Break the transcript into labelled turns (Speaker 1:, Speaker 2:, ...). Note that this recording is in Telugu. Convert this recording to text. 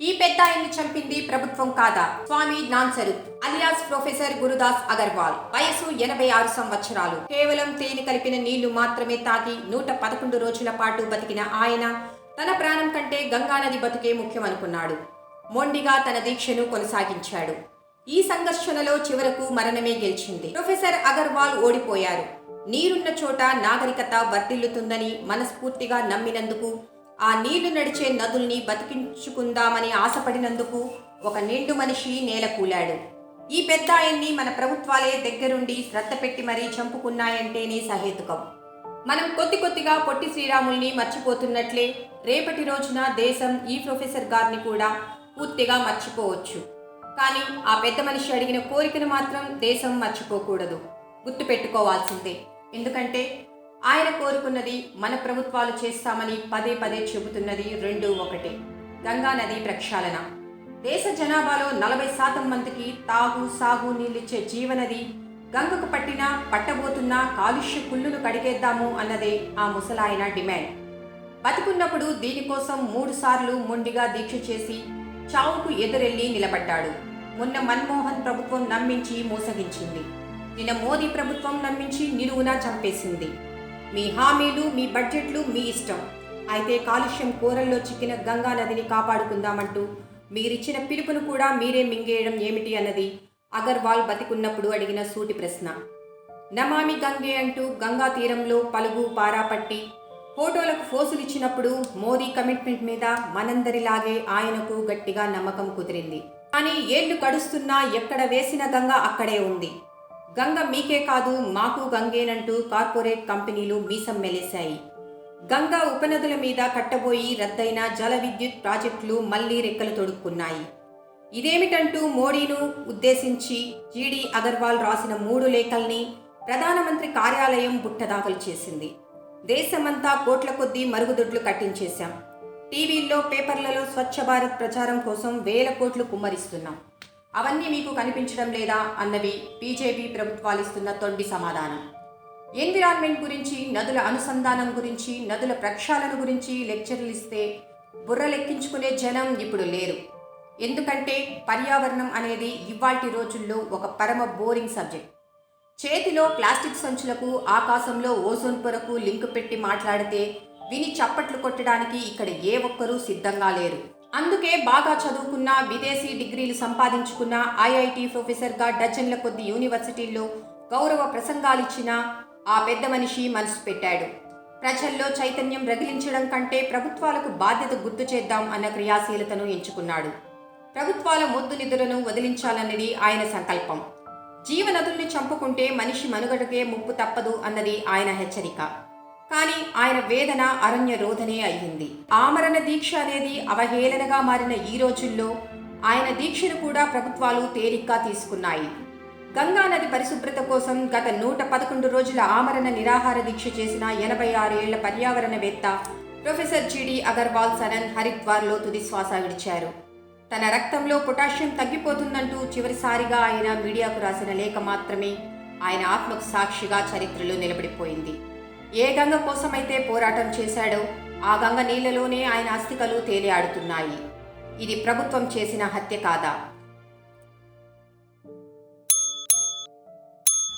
Speaker 1: ఈ పెద్ద ఆయన్ని చంపింది ప్రభుత్వం కాదా? స్వామి నాన్సరు అలియాస్ ప్రొఫెసర్ గురుదాస్ అగర్వాల్. వయసు ఎనభై ఆరు సంవత్సరాలు. కేవలం తేనె కలిపిన నీళ్ళు మాత్రమే తాగి నూట పదకొండు రోజుల పాటు బతికిన ఆయన తన ప్రాణం కంటే గంగానది బతుకే ముఖ్యమనుకున్నాడు. మొండిగా తన దీక్షను కొనసాగించాడు. ఈ సంఘర్షణలో చివరకు మరణమే గెలిచింది. ప్రొఫెసర్ అగర్వాల్ ఓడిపోయారు. నీరున్న చోట నాగరికత వర్ధిల్లుతుందని మనస్ఫూర్తిగా నమ్మినందుకు ఆ నీళ్ళు నడిచే నదుల్ని బతికించుకుందామని ఆశపడినందుకు ఒక నిండు మనిషి నేలకూలాడు ఈ పెద్ద ఆయన్ని మన ప్రభుత్వాలే దగ్గరుండి శ్రద్ధ పెట్టి మరీ చంపుకున్నాయంటేనే సహేతుకం. మనం కొద్ది కొద్దిగా పొట్టి శ్రీరాముల్ని మర్చిపోతున్నట్లే రేపటి రోజున దేశం ఈ ప్రొఫెసర్ గారిని కూడా పూర్తిగా మర్చిపోవచ్చు. కానీ ఆ పెద్ద మనిషి అడిగిన కోరికను మాత్రం దేశం మర్చిపోకూడదు. గుర్తుపెట్టుకోవాల్సిందే. ఎందుకంటే ఆయన కోరుకున్నది మన ప్రభుత్వాలు చేస్తామని పదే పదే చెబుతున్నది రెండు ఒకటే. గంగా నది ప్రక్షాళన. దేశ జనాభాలో నలభై శాతం మందికి తాగు సాగు నీళ్ళిచ్చే జీవనది గంగకు పట్టిన పట్టబోతున్న కాలుష్య కుళ్ళును కడిగేద్దాము అన్నదే ఆ ముసలాయన డిమాండ్. బతికున్నప్పుడు దీనికోసం మూడు సార్లు మొండిగా దీక్ష చేసి చావుకు ఎదురెళ్ళి నిలబడ్డాడు. మొన్న మన్మోహన్ ప్రభుత్వం నమ్మించి మోసగించింది. నిన్న మోదీ ప్రభుత్వం నమ్మించి నిలువునా చంపేసింది. మీ హామీలు మీ బడ్జెట్లు మీ ఇష్టం. అయితే కాలుష్యం కూరల్లో చిక్కిన గంగా నదిని కాపాడుకుందామంటూ మీరిచ్చిన పిలుపును కూడా మీరే మింగేయడం ఏమిటి అన్నది అగర్వాల్ బతికున్నప్పుడు అడిగిన సూటి ప్రశ్న. నమామి గంగే అంటూ గంగా తీరంలో పలుగు పారాపట్టి ఫోటోలకు ఫోజులిచ్చినప్పుడు మోదీ కమిట్మెంట్ మీద మనందరిలాగే ఆయనకు గట్టిగా నమ్మకం కుదిరింది. కానీ ఏళ్ళు గడుస్తున్నా ఎక్కడ వేసిన గంగ అక్కడే ఉంది. గంగ మీకే కాదు మాకు గంగేనంటూ కార్పొరేట్ కంపెనీలు మీసం మెలేశాయి. గంగా ఉపనదుల మీద కట్టబోయి రద్దయిన జల విద్యుత్ ప్రాజెక్టులు మళ్ళీ రెక్కలు తొడుక్కున్నాయి. ఇదేమిటంటూ మోడీను ఉద్దేశించి జీడీ అగర్వాల్ రాసిన మూడు లేఖల్ని ప్రధానమంత్రి కార్యాలయం బుట్టదాఖలు చేసింది. దేశమంతా కోట్ల కొద్దీ మరుగుదొడ్లు కట్టించేశాం. టీవీల్లో పేపర్లలో స్వచ్ఛ భారత్ ప్రచారం కోసం వేల కోట్లు కుమ్మరిస్తున్నాం. అవన్నీ మీకు కనిపించడం లేదా అన్నవి బీజేపీ ప్రభుత్వాలు ఇస్తున్న తొండి సమాధానం. ఎన్విరాన్మెంట్ గురించి నదుల అనుసంధానం గురించి నదుల ప్రక్షాళన గురించి లెక్చర్లు ఇస్తే బుర్ర లెక్కించుకునే జనం ఇప్పుడు లేరు. ఎందుకంటే పర్యావరణం అనేది ఇవాల్టి రోజుల్లో ఒక పరమ బోరింగ్ సబ్జెక్ట్. చేతిలో ప్లాస్టిక్ సంచులకు ఆకాశంలో ఓజోన్ పొరకు లింక్ పెట్టి మాట్లాడితే విని చప్పట్లు కొట్టడానికి ఇక్కడ ఏ ఒక్కరూ సిద్ధంగా లేరు. అందుకే బాగా చదువుకున్న విదేశీ డిగ్రీలు సంపాదించుకున్న ఐఐటి ప్రొఫెసర్గా డజన్ల కొద్ది యూనివర్సిటీల్లో గౌరవ ప్రసంగాలిచ్చిన ఆ పెద్ద మనిషి మనసు పెట్టాడు. ప్రజల్లో చైతన్యం రగిలించడం కంటే ప్రభుత్వాలకు బాధ్యత గుర్తు చేద్దాం అన్న క్రియాశీలతను ఎంచుకున్నాడు. ప్రభుత్వాల మొద్దు నిధులను వదిలించాలన్నది ఆయన సంకల్పం. జీవనదుల్ని చంపుకుంటే మనిషి మనుగడకే ముప్పు తప్పదు అన్నది ఆయన హెచ్చరిక. కానీ ఆయన వేదన అరణ్య రోధనే అయ్యింది. ఆమరణ దీక్ష అనేది అవహేళనగా మారిన ఈ రోజుల్లో ఆయన దీక్షను కూడా ప్రభుత్వాలు తేలిగ్గా తీసుకున్నాయి. గంగా నది పరిశుభ్రత కోసం గత నూట పదకొండు రోజుల ఆమరణ నిరాహార దీక్ష చేసిన ఎనభై ఆరు ఏళ్ళ పర్యావరణవేత్త professor G D Agarwal Sanand హరిద్వార్లో తుది శ్వాస విడిచారు. తన రక్తంలో పొటాషియం తగ్గిపోతుందంటూ చివరిసారిగా ఆయన మీడియాకు రాసిన లేఖ మాత్రమే ఆయన ఆత్మకు సాక్షిగా చరిత్రలో నిలబడిపోయింది. ఏ గంగ కోసమైతే పోరాటం చేశాడో ఆ గంగ నీళ్ళలోనే ఆయన అస్థికలు తేలియాడుతున్నాయి ఇది ప్రభుత్వం చేసిన హత్య కాదా?